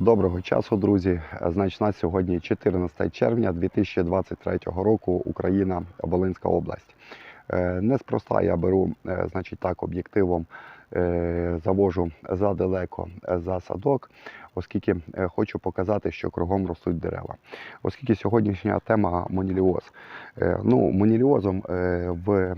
Доброго часу, друзі. Значить, на сьогодні 14 червня 2023 року, Україна, Волинська область. Е, Неспроста я беру, е, значить, так, об'єктивом е, завожу задалеко е, за садок, оскільки е, хочу показати, що кругом ростуть дерева. Оскільки сьогоднішня тема моніліоз. Е, Ну, моніліозом е, в е,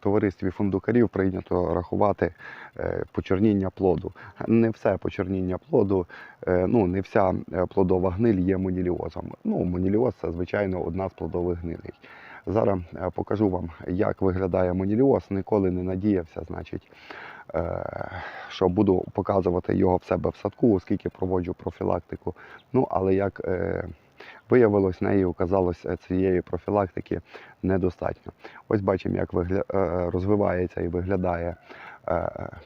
товаристві фундукарів прийнято рахувати е, почерніння плоду. Не все почерніння плоду, е, ну не вся е, плодова гниль є моніліозом. Ну, моніліоз це звичайно одна з плодових гнилей. Зараз е, покажу вам, як виглядає моніліоз. Ніколи не надіявся, значить, е, що буду показувати його в себе в садку, оскільки проводжу профілактику. Ну, але як е, виявилось, неї оказалось цієї профілактики недостатньо. Ось бачимо, як розвивається і виглядає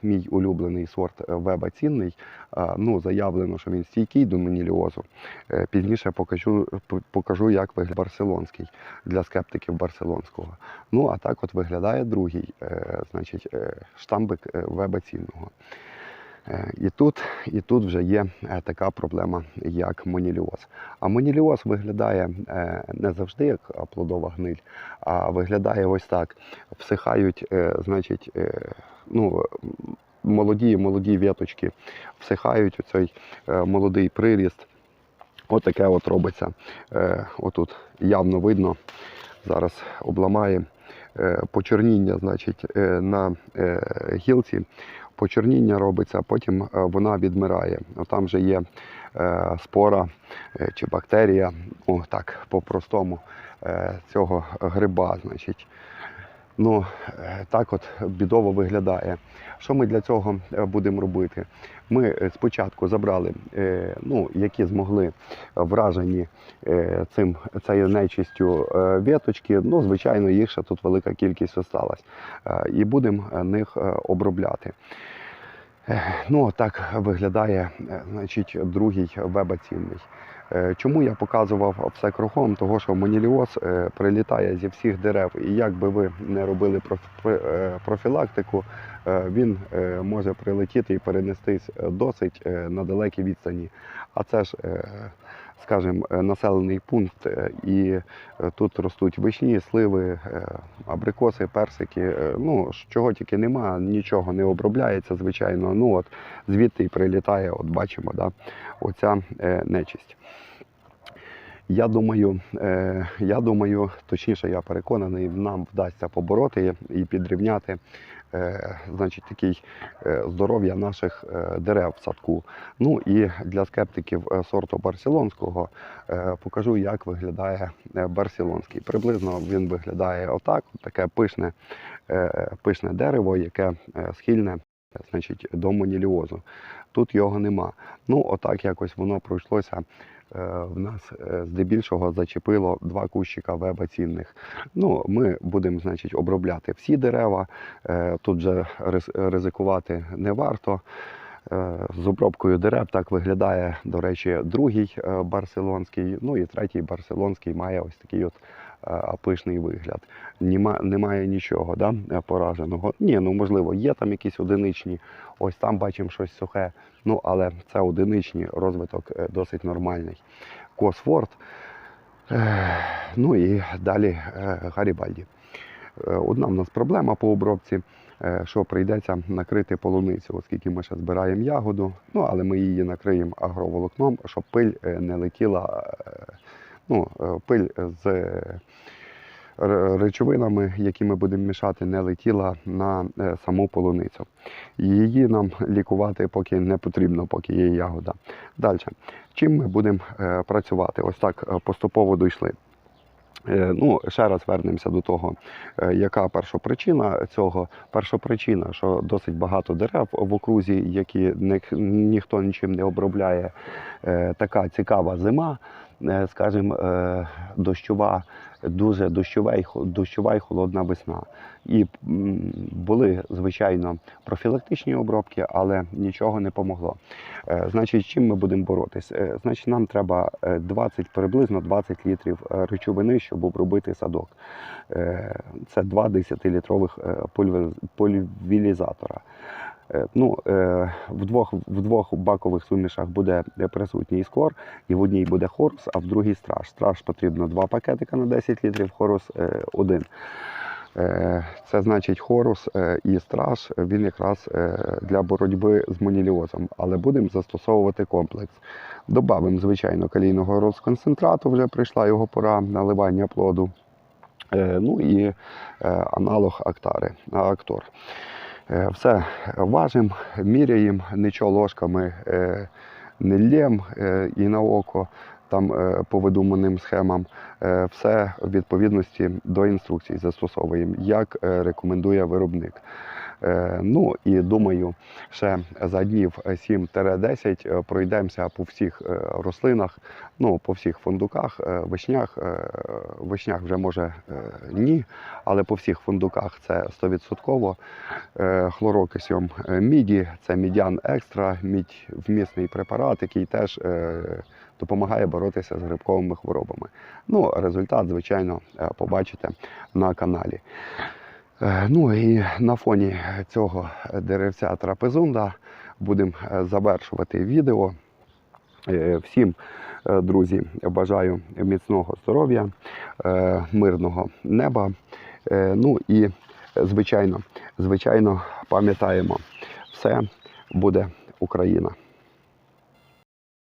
мій улюблений сорт е, веба цінний. Е, Ну, заявлено, що він стійкий до моніліозу. Е, Пізніше покажу, покажу, як виглядає барселонський для скептиків барселонського. Ну, а так от виглядає другий, е, значить, е, штамбик е, веба цінного. Е, І тут, і тут вже є е, така проблема, як моніліоз. А моніліоз виглядає е, не завжди як плодова гниль, а виглядає ось так. Всихають, значить, ну, молоді, молоді віточки всихають цей молодий приріст. Отаке от робиться. Е, Отут явно видно, зараз обламає почерніння, значить, на гілці. Почерніння робиться, а потім е, вона відмирає. Ну, Там вже є е, спора е, чи бактерія, ну так по-простому, цього гриба. Значить. Ну, так от бідово виглядає. Що ми для цього будемо робити? Ми спочатку забрали, ну, які змогли вражені цим цією нечистю віточки. Ну, звичайно, їх ще тут велика кількість осталась. І будемо них обробляти. Ну, так виглядає е, значить, другий вебацінний. Е, Чому я показував все кругом? Того, що моніліоз е, прилітає зі всіх дерев, і як би ви не робили проф- профілактику, він може прилетіти і перенестись досить на далекій відстані. А це ж, скажімо, е, населений пункт, е, і е, тут ростуть вишні, сливи, абрикоси, персики. Ну, чого тільки нема, нічого не обробляється, звичайно. Ну от звідти і прилітає, от бачимо, да, оця нечисть. Я думаю, я думаю, точніше, я переконаний, нам вдасться побороти і підрівняти значить, такий е, здоров'я наших е, дерев в садку. Ну і для скептиків е, сорту барселонського е, покажу, як виглядає е, барселонський. Приблизно він виглядає отак, таке пишне, е, пишне дерево, яке е, схильне значить, до моніліозу. Тут його нема. Ну, отак якось воно пройшлося. Е, В нас е, здебільшого зачепило два кущика веба цінних. Ну, ми будемо, значить, обробляти всі дерева. Е, Тут же ризикувати не варто. З обробкою дерев так виглядає, до речі, другий барселонський. Ну і третій барселонський має ось такий от е, пишний вигляд. Німа, немає нічого да, е, пораженого. Ні, ну можливо, є там якісь одиничні. Ось там бачимо щось сухе. Ну, але це одиничні, розвиток е, досить нормальний. Косфорд. Ну і далі Гарібальді. Одна в нас проблема по обробці, що прийдеться накрити полуницю, оскільки ми ще збираємо ягоду, ну але ми її накриємо агроволокном, щоб пиль не летіла, ну, е, пиль з е, речовинами, які ми будемо мішати, не летіла на е, саму полуницю. Її нам лікувати поки не потрібно, поки є ягода. Далі. Чим ми будемо е, працювати? Ось так е, поступово дійшли. Е, Ну, ще раз вернемося до того, е, яка першопричина цього. Першопричина, що досить багато дерев в окрузі, які ні, ніхто нічим не обробляє. Е, Така цікава зима, е, скажімо, е, дощова, дуже дощова хо- дощова і холодна весна. І були, звичайно, профілактичні обробки, але нічого не помогло. Е, Значить, чим ми будемо боротись? Е, Значить, нам треба е, 20, приблизно 20 літрів е, речовини, щоб обробити садок. Е, Це два 10-літрових е, пульвілізатора. Е, Ну, е, в, двох, в двох бакових сумішах буде присутній іскор, і в одній буде хорус, а в другій страж. Страж потрібно два пакетика на 10 літрів, хорус е, один. Е, Це значить хорус е, і страж, він якраз е, для боротьби з моніліозом, але будемо застосовувати комплекс. Добавимо, звичайно, калійного розконцентрату, вже прийшла його пора наливання плоду. Е, Ну і е, аналог актари, актор. Е, Все важимо, міряємо, нічого ложками е, не ллєм е, і на око, там по видуманим схемам. Все в відповідності до інструкцій застосовуємо, як рекомендує виробник. Е, Ну і думаю, ще за днів 7-10 е, пройдемося по всіх е, рослинах, ну по всіх фундуках, вишнях. Вишнях вже може ні, але по всіх фундуках це 100%. Е, Хлорокисьом е, міді, це мідян екстра, мідь вмісний препарат, який теж допомагає боротися з грибковими хворобами. Ну, результат, звичайно, побачите на каналі. Е, Ну і на фоні цього деревця трапезунда будемо е, завершувати відео. Е, Всім, друзі, бажаю міцного здоров'я, мирного неба. Ну і, звичайно, звичайно, пам'ятаємо, все буде Україна.